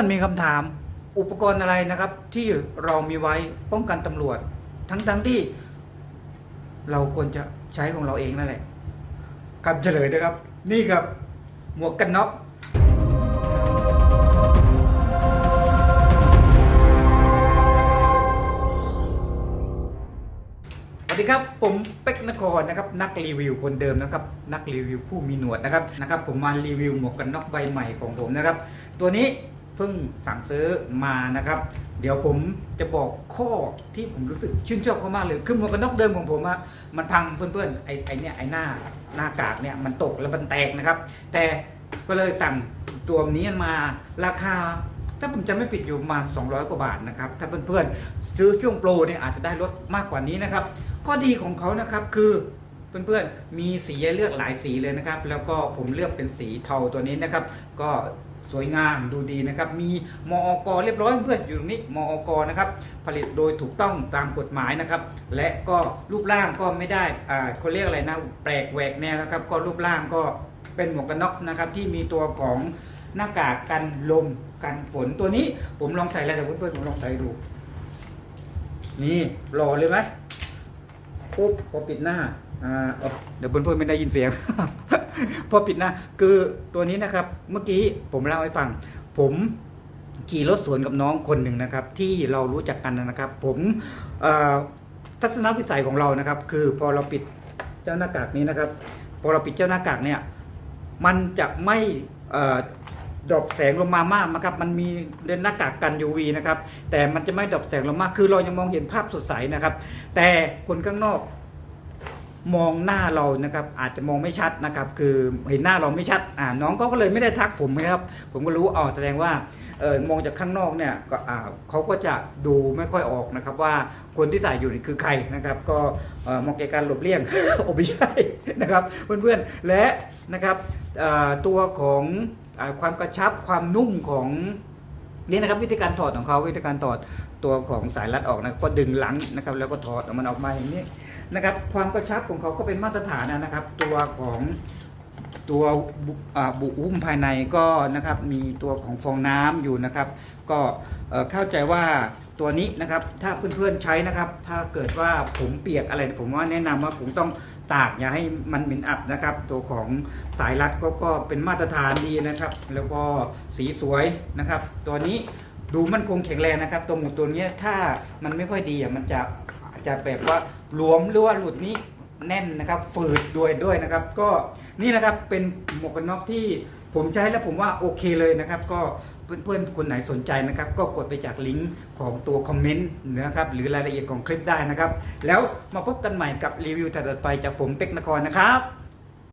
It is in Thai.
อนๆมีคำถามอุปกรณ์อะไรนะครับ ที่เรามีไว้ป้องกันตำรวจ ทั้งๆที่ เราควรจะใช้ของเราเองนั่นแหละคำเฉลยนะครับ นี่ครับ หมวกกันน็อกสวัสดีครับผมเป็กนครนะครับนักรีวิวคนเดิมนะครับนักรีวิวผู้มีหนวดนะครับนะครับผมมารีวิวหมวกกันน็อกใบใหม่ของผมนะครับตัวนี้ พิ่งสั่งซื้อมานะครับ เดี๋ยวผมจะบอกข้อที่ผมรู้สึกชื่นชอบเขามากเลยคือหมวกกันน็อกเดิมของผมอะมันพังเพื่อนๆไอ้ไอ้เนี่ยไอ้หน้าหน้ากากเนี่ยมันตกแล้วมันแตกนะครับ แต่ก็เลยสั่งตัวนี้มาราคา ถ้าผมจะไม่ผิดอยู่ประมาณ200 กว่าบาทนะครับ ถ้าเพื่อนๆซื้อช่วงโปรเนี่ยอาจจะได้ลดมากกว่านี้นะครับข้อดีของเขานะครับคือเพื่อนๆ มีสีเลือกหลายสีเลยนะครับ แล้วก็ผมเลือกเป็นสีเทาตัวนี้นะครับ ก็ สวยงามดูดีนะครับ มีมอกเรียบร้อยเพื่อนๆอยู่ตรงนี้มอกนะครับ ผลิตโดยถูกต้องตามกฎหมายนะครับ และก็รูปร่างก็ไม่ได้อ่าเขาเรียกอะไรนะแปลกแหวกแนวนะครับ ก็รูปร่างก็เป็นหมวกกันน็อกนะครับ ที่มีตัวของหน้ากากกันลมกันฝนตัวนี้ ผมลองใส่แล้วเดี๋ยวเพื่อนๆผมลองใส่ดู นี่หล่อเลยไหมปุ๊บพอปิดหน้าอ่าเดี๋ยวเพื่อนๆไม่ได้ยินเสียง พอปิดหน้าคือตัวนี้นะครับ เมื่อกี้ผมเล่าให้ฟัง ผมขี่รถสวนกับน้องคนหนึ่งนะครับ ที่เรารู้จักกันนะครับ ผมทัศนวิสัยของเรานะครับ คือพอเราปิดเจ้าหน้ากากนี้นะครับ พอเราปิดเจ้าหน้ากากเนี่ย มันจะไม่ดรอปแสงลงมามากนะครับ มันมีเลนหน้ากากกัน UV นะครับ แต่มันจะไม่ดรอปแสงลงมาก คือเรายังมองเห็นภาพสดใสนะครับ แต่คนข้างนอก มองหน้าเรานะครับอาจจะมองไม่ชัดนะครับ คือเห็นหน้าเราไม่ชัดอ่าน้องก็เลยไม่ได้ทักผมนะครับ ผมก็รู้อ๋อแสดงว่าเออมองจากข้างนอกเนี่ยก็อ่าเขาก็จะดูไม่ค่อยออกนะครับ ว่าคนที่ใส่อยู่นี่คือใครนะครับ ก็เออมองแกการหลบเลี่ยงโอ้ไม่ใช่นะครับ เพื่อนๆและนะครับตัวของอความกระชับความนุ่มของนี่นะครับวิธีการถอดของเขาวิธีการถอดตัวของสายรัดออกนะก็ดึงหลังนะครับ แล้วก็ถอดมันออกมาอย่างนี้ นะครับ ความกระชับของเขาก็เป็นมาตรฐานนะครับ ตัวของตัวบุอ่าบุหุ้มภายในก็นะครับมีตัวของฟองน้ำอยู่นะครับ ก็เข้าใจว่าตัวนี้นะครับถ้าเพื่อนๆใช้นะครับ ถ้าเกิดว่าผมเปียกอะไรผมว่าแนะนำว่าผมต้องตากอย่าให้มันเหม็นอับนะครับ ตัวของสายรัดก็ก็เป็นมาตรฐานดีนะครับ แล้วก็สีสวยนะครับ ตัวนี้ดูมันคงแข็งแรงนะครับ ตัวหมูตัวนี้ถ้ามันไม่ค่อยดีอะมันจะ จะแบบว่าหลวมหรือว่าหลุดนี้แน่นนะครับฝืดด้วยด้วยนะครับ ก็นี่นะครับเป็นหมวกกันน็อกที่ผมใช้แล้วผมว่าโอเคเลยนะครับ ก็เพื่อนๆคนไหนสนใจนะครับ ก็กดไปจากลิงก์ของตัวคอมเมนต์นะครับ หรือรายละเอียดของคลิปได้นะครับ แล้วมาพบกันใหม่กับรีวิวถัดไปจากผมเป็กนครนะครับ